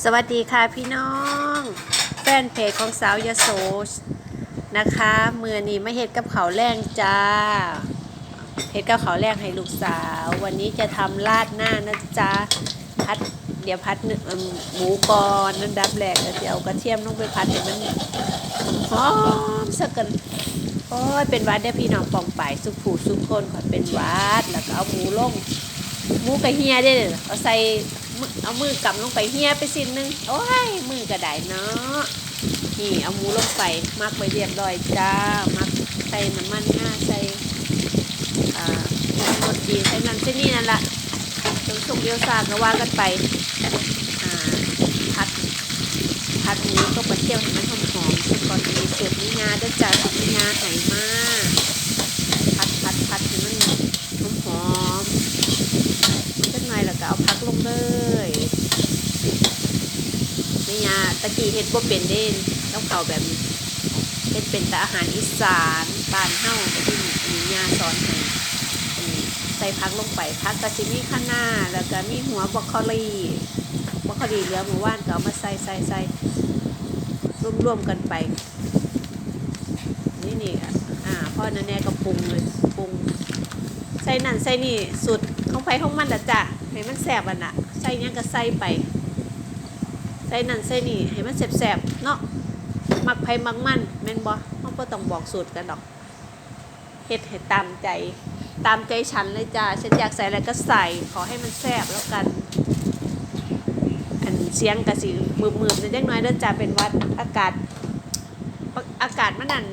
สวัสดีค่ะพี่น้อง แฟนเพจของสาวยโสนะคะเมื่อนี้มาเห็ดกับเขาแรงจ้าเห็ดกับเขาแรงให้ลูกสาว วันนี้จะทำราดหน้านะจ๊ะพัดเดี๋ยวพัดเนื้อเอิ่มหมูก่อนนั่นดับแรกแล้วเดี๋ยวกระเทียมลงไปพัดให้มันหอมสักกันโอ้ยเป็นวัดเดี๋ยวพี่น้องปองไปสุขผูสุขคนขอเป็นวัดแล้วก็เอาหมูลงหมูกระเฮียได้เลยเอาใส่ เอามือกำลงไปเฮียไปสิ้นหนึง โอ้ย มือกระไดเนาะ นี่เอาหมูลงไปมักไปเรียบร้อยจ้า มักใส่น้ำมันง่าใส่อ่ารสดีใส่นั่นใส่นี่นั่นละจนสุกเดียวซาก็ว่ากันไป อ่าผัดผัดหมูก็กระเที่ยมให้มันหอมหอมสุกก่อนมีสูตรมีงาด้วยจ้าสูตรมีงาไหมาผัดผัดผัดให้มันหอมหอมๆจังไงแล้วก็เอาพักลงเลย นี่ยาตะกี้เฮ็ดบ่เป็นเด่นต้องเข้าแบบนี้เฮ็ดเป็นแต่อาหารอีสานบ้านเฮาแต่ที่มียาสอนให้อันนี้ใส่พักลงไปพักก็สิมีข้างหน้าแล้วก็มีหัวบรอกโคลีบรอกโคลีเหลือหมูว่านก็เอามาใส่ใส่ใส่รวมๆกันไป นี่นี่อ่าพ่อนั่นแน่ก็ปรุงเลยปรุงใส่นั่นใส่นี่สุดของไฟของมันละจ้ะให้มันแสบอะนะใส่ยังก็ใส่ไป ส่นั่นใส่นี่ให้มันแสบๆเนาะมักไผ่มักมันแม่นบ่เฮาบ่ต้องบอกสูตรกันดอกเฮ็ดให้ตามใจ ตามใจฉันเลยจ้ะฉันอยากใส่อะไรก็ใส่ขอให้มันแซ่บแล้วกันอันเสียงก็สิมืบๆนิดเล็กน้อยเด้อจ้ะเป็นวัดอากาศ อากาศมันนั่น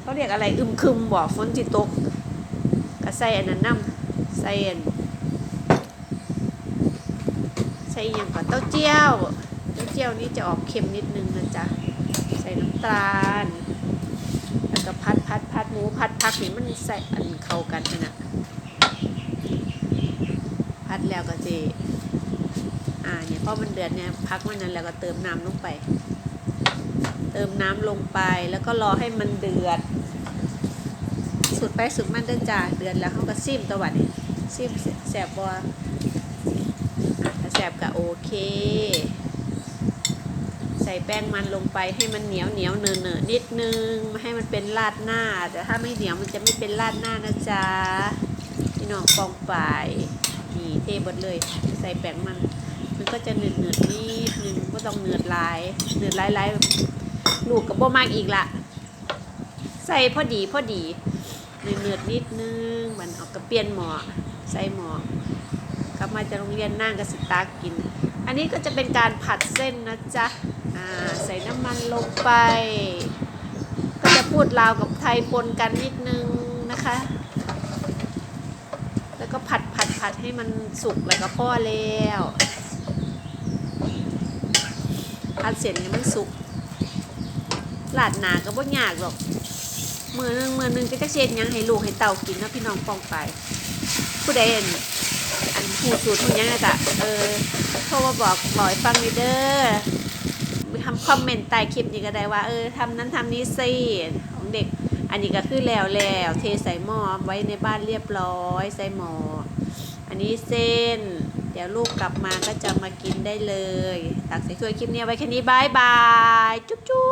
เขาเรียกอะไรอึมครึมบ่ฝนสิตกก็ใส่อันนั้นน้ำใส่อันใส่อหย่างก่อนเต้าเจี้ยว เต้เจี้ยวนี่จะออกเค็มนิดนึงนะจ๊ะ ใส่น้ำตาล แล้วก็พัดพัดพัดหมูพัดพักนี่มันใส่อันเข้ากันนะพัดแล้วก็จะอ่าเนี่ยพอมันเดือดเนี่ยพักมันนั้นแล้วก็เติมน้ำลงไป เติมน้ำลงไปแล้วก็รอให้มันเดือด สุดไปสุดมันเดินจ่าเดือนแล้วเขาก็ซิมตะวันนี่ซิมแสบบัวแสบก็โอเค ส่แป้งมันลงไปให้มันเหนียวเหนียวเนอเนอนิดนึงม่ให้มันเป็นราดหน้า แต่ถ้าไม่เหนียวมันจะไม่เป็นราดหน้านะจ๊ะพี่น้องปองไปนี่เทบดเลย ใส่แป้งมัน มันก็จะเนืดเนืดนิดนึงก็ต้องเนืดหลายเนืดหลายลายลูกกับโบมากอีกละใส่พอดีพอดีเนืดๆนิดนึงมันเอากระเปียนหมอใส่หมอกลับมาจากโรงเรียนนั่งกับสตาร์กิน อันนี้ก็จะเป็นการผัดเส้นนะจ๊ะ ใส่น้ำมันลงไป ก็จะพูดลาวกับไทยปนกันนิดนึงนะคะ แล้วก็ผัดผัดผัดให้มันสุกแล้วก็พ่อแล้วผัดเสร็จให้มันสุกหลาดหนาก็บ่ยากหรอกมือหนึงมือหนึงก็จะเช็ดยังให้ลูกให้เต่ากินนะพี่น้องปองไป ผู้ใดเห็นอันผู้สูตรผู้หยังนะจ๊ะเออโทรมาบอกบอกฟังนิดเด้อ มีคำคอมเมนต์ใต้คลิปนี้ก็ได้ว่า เออทำนั้นทำนี้สิของเด็ก อันนี้ก็คือแล้วแล้วเทใส่หม้อไว้ในบ้านเรียบร้อยใส่หม้ออันนี้เส้น เดี๋ยวลูกกลับมาก็จะมากินได้เลยตักใส่ถ้วยคลิปนี้ไว้แค่นี้บายบาย จุ๊บจุ๊บ